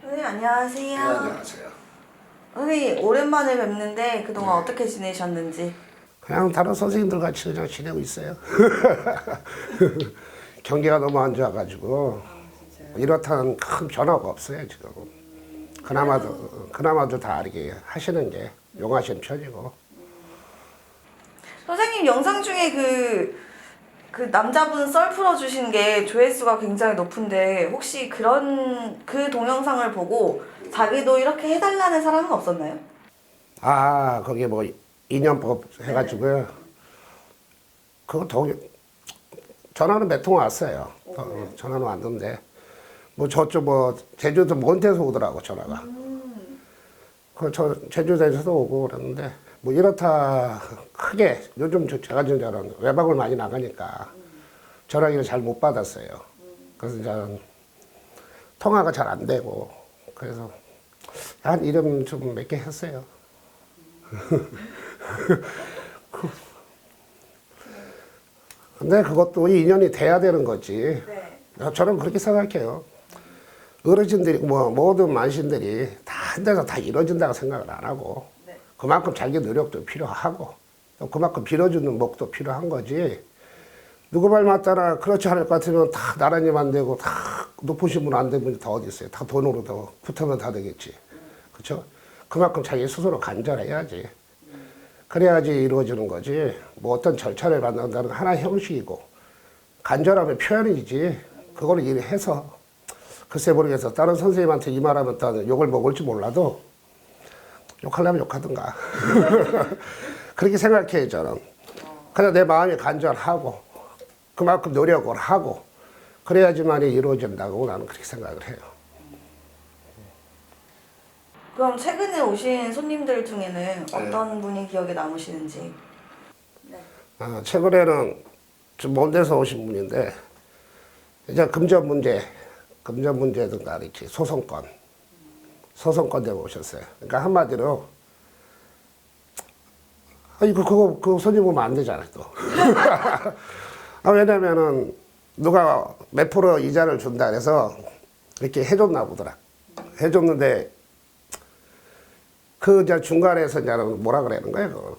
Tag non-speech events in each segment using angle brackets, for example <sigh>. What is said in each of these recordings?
선생님 안녕하세요. 네, 안녕하세요. 선생님 오랜만에 뵙는데 그동안 어떻게 지내셨는지. 그냥 다른 선생님들 같이 그냥 지내고 있어요. <laughs> 경기가 너무 안 좋아가지고 이렇다는 큰 변화가 없어요 지금. 그나마도 그나마도 다 이렇게 하시는 게 용하신 편이고. 선생님 영상 중에 그, 그 남자분 썰 풀어주신 게 조회수가 굉장히 높은데 혹시 그런 그 동영상을 보고 자기도 이렇게 해달라는 사람은 없었나요? 아 거기 뭐 인연법 해가지고요. 그거 동 전화는 몇 통 왔어요. 어, 전화는 왔는데 뭐 저쪽 뭐 제주도 먼 데서 오더라고 전화가. 그 저 제주도에서도 오고 그랬는데 뭐 이렇다 크게 요즘 저- 제가 저는 외박을 많이 나가니까 전화기를 잘 못 받았어요. 그래서 이제 통화가 잘 안 되고 그래서 한 이름 좀 몇 개 했어요. <laughs> 근데 그것도 인연이 돼야 되는 거지. 네. 저는 그렇게 생각해요. 어르신들이 뭐 모든 만신들이 다 한 데서 다 이루어진다고 생각을 안 하고 네. 그만큼 자기 노력도 필요하고 또 그만큼 빌어주는 목도 필요한 거지. 누구 말 맞다나 그렇지 않을 것 같으면 다안 되고 다 높으신 분 안 되면 다 어디 있어요. 다 돈으로 더 붙으면 다 되겠지. 그렇죠? 그만큼 자기 스스로 간절해야지. 그래야지 이루어지는 거지. 뭐 어떤 절차를 만든다는 하나의 형식이고 간절함의 표현이지. 그걸 일해서 글쎄 모르겠어. 다른 선생님한테 이 말하면 또 욕을 먹을지 몰라도 욕하려면 욕하든가. <laughs> 그렇게 생각해요, 저는. 그냥 내 마음이 간절하고 그만큼 노력을 하고 그래야지만이 이루어진다고 나는 그렇게 생각을 해요. 그럼 최근에 오신 손님들 중에는 어떤 분이 기억에 남으시는지. 아, 최근에는 좀먼 데서 오신 분인데 이제 금전 문제, 금전 문제든가 이렇게 소송권, 소송권 때문에 오셨어요. 그러니까 한마디로 아 이거 그거 그 손님 보면 안 되잖아요 또. <laughs> 아, 왜냐면은 누가 몇 프로 이자를 준다 그래서 이렇게 해줬나 보더라. 해줬는데 그 이제 중간에서 이제 뭐라 그러는 거예요? 그거.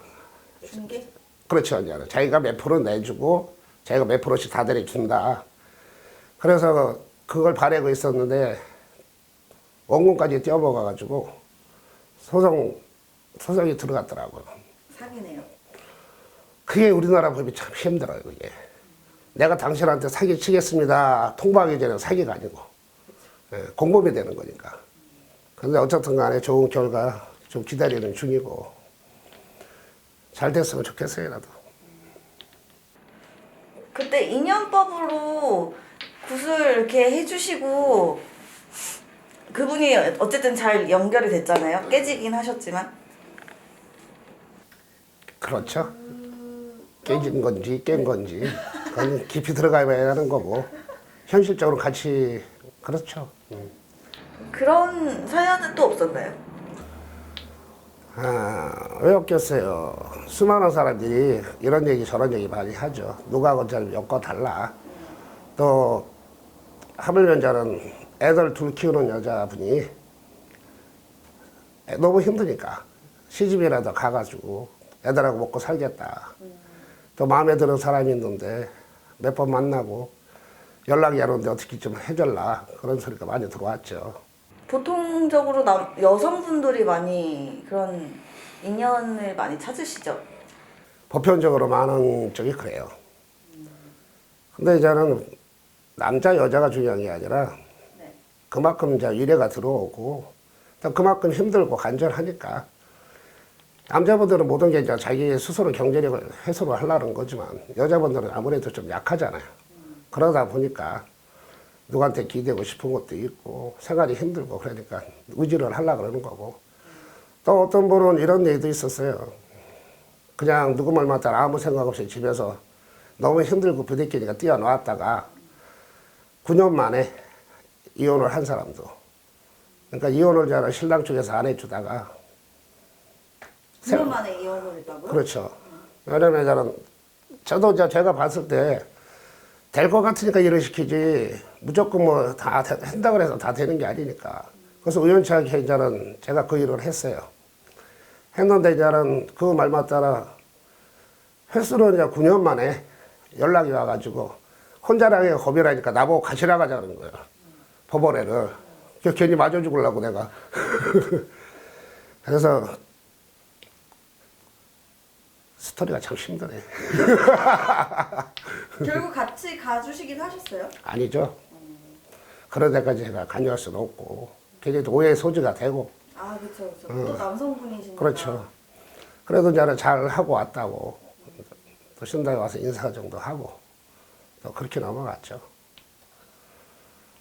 중개? 그렇죠. 이제 자기가 몇 프로 내주고 자기가 몇 프로씩 다 들여준다. 그래서 그걸 바라고 있었는데 원금까지 뛰어먹어가지고 소송 소송이 들어갔더라고요. 사기네요. 그게 우리나라 법이 참 힘들어요. 그게 내가 당신한테 사기 치겠습니다. 통보하기 전에 사기가 아니고 예, 공범이 되는 거니까. 근데 어쨌든 간에 좋은 결과 좀 기다리는 중이고 잘 됐으면 좋겠어요. 나도. 그때 인연법으로 굿을 이렇게 해주시고 그분이 어쨌든 잘 연결이 됐잖아요. 깨지긴 하셨지만. 그렇죠. 깨진 건지 깬 건지 그건 깊이 들어가야 하는 거고 현실적으로 같이 그렇죠. 음. 그런 사연은 또 없었나요? 아, 왜 없겠어요. 수많은 사람들이 이런 얘기 저런 얘기 많이 하죠. 누가 어차피 엮어 달라. 또 하물며 저는 애들 둘 키우는 여자분이 애- 너무 힘드니까 시집이라도 가가지고 애들하고 먹고 살겠다. 또 마음에 드는 사람이 있는데 몇 번 만나고 연락이 안 오는데 어떻게 좀 해줄라 그런 소리가 많이 들어왔죠. 보통적으로 남, 여성분들이 많이 그런 인연을 많이 찾으시죠. 보편적으로 많은 쪽이 그래요. 근데 이제는 남자 여자가 중요한 게 아니라 네. 그만큼 이제 위례가 들어오고 또 그만큼 힘들고 간절하니까 남자분들은 모든 게 이제 자기 스스로 경제력을 해소를 하려는 거지만 여자분들은 아무래도 좀 약하잖아요. 그러다 보니까 누구한테 기대고 싶은 것도 있고 생활이 힘들고 그러니까 의지를 하려고 그러는 거고 또 어떤 분은 이런 얘기도 있었어요. 그냥 누구 말 맞다가 아무 생각 없이 집에서 너무 힘들고 부대끼니까 뛰어나왔다가 9년 만에 이혼을 한 사람도. 그러니까 이혼을 저는 신랑 쪽에서 안 해주다가 9년 만에 이혼을 했다고요? 그렇죠. 왜냐면 저는 저도 이제 제가 봤을 때 될 것 같으니까 일을 시키지 무조건 뭐 다 한다고 해서 다 되는 게 아니니까 그래서 우연치않게 이제는 제가 그 일을 했어요. 했는데 이제는 그 말만 따라 횟수로 이제 9년 만에 연락이 와가지고 혼자라기가 겁이 나니까 나보고 같이 나가자 그런 거예요. 법원에를. 그 괜히 맞아 죽으려고 내가. <laughs> 그래서 스토리가 참 힘드네. <laughs> 결국 같이 가주시긴 하셨어요? 아니죠. 그런 데까지 제가 관여할 수는 없고 굉장히 오해의 소지가 되고 아 그렇죠 그렇죠. 또 남성분이시니까. 그렇죠. 그래도 저는 잘 하고 왔다고 또 신당에 와서 인사 정도 하고 또 그렇게 넘어갔죠.